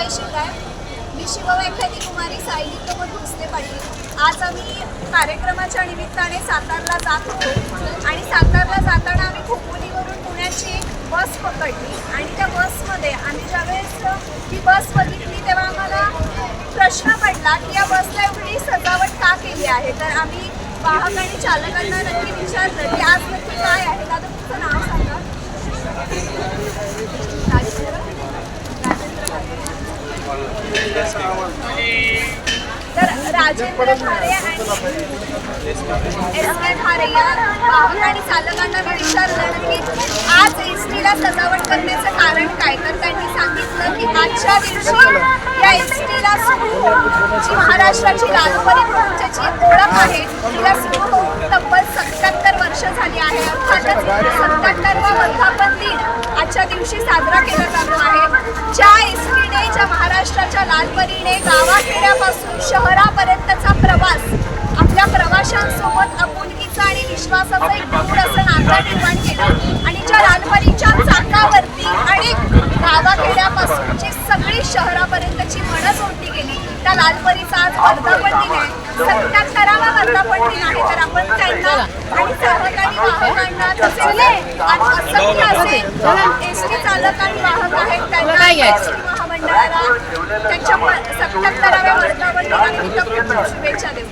जय शिवराय मी शिवव्याख्याती कुमारी सायली प्रमोद भोसले पाटील आज आम्ही कार्यक्रमाच्या निमित्ताने सातारला जात होतो. आणि सातारला जाताना आम्ही खोपोलीवरून पुण्याची बस पकडली. आणि त्या बसमध्ये आम्ही ज्यावेळेस ही बस बघितली तेव्हा आम्हाला प्रश्न पडला की या बसला एवढी सजावट का केली आहे? तर आम्ही वाहक आणि चालकांना नक्की विचारलं की आज नक्की काय आहे दादा तुमचं नाव सांगा राजेंद्र राजेंद्र तर राजेंद्र खारे आणि एस के खारे या वाहक आणि चालकांना मी विचारलं की आज एस टीला सजावट करण्याचं कारण काय? तर त्यांनी सांगितलं की आजच्या दिवशी या एस टीला जी महाराष्ट्राची लालपरी म्हणून ओळख आहे तिला सुरू होऊन तब्बल सत्याहत्तर वर्ष झाली आहे. अर्थातच सत्याहत्तरवा वर्धापन दिन आजच्या दिवशी साजरा केला जातो आहे. लालपरीने गावाखेड्यापासून शहरापर्यंतचा प्रवास आपल्या प्रवाशांसोबत आपुलकीचा आणि विश्वासाचा एक दूर असं नातं निर्माण केलं. आणि ज्या लालपरीच्या चाकावरती अनेक गावाखेड्यापासून जी सगळी शहरापर्यंतची मन जोडली गेली त्या लालपरीचा आज वर्धापन दिन आहे. सत्याहत्तरावा वर्धापन दिन आहे. तर आपण त्यांना आणि आणि वाहकांना तसेच आज असंख्य असे एस टी चालक आणि वाहक आहेत त्यांना त्यांच्या सत्याहत्तराव्या वर्धापन दिनानिमित्त शुभेच्छा देऊ.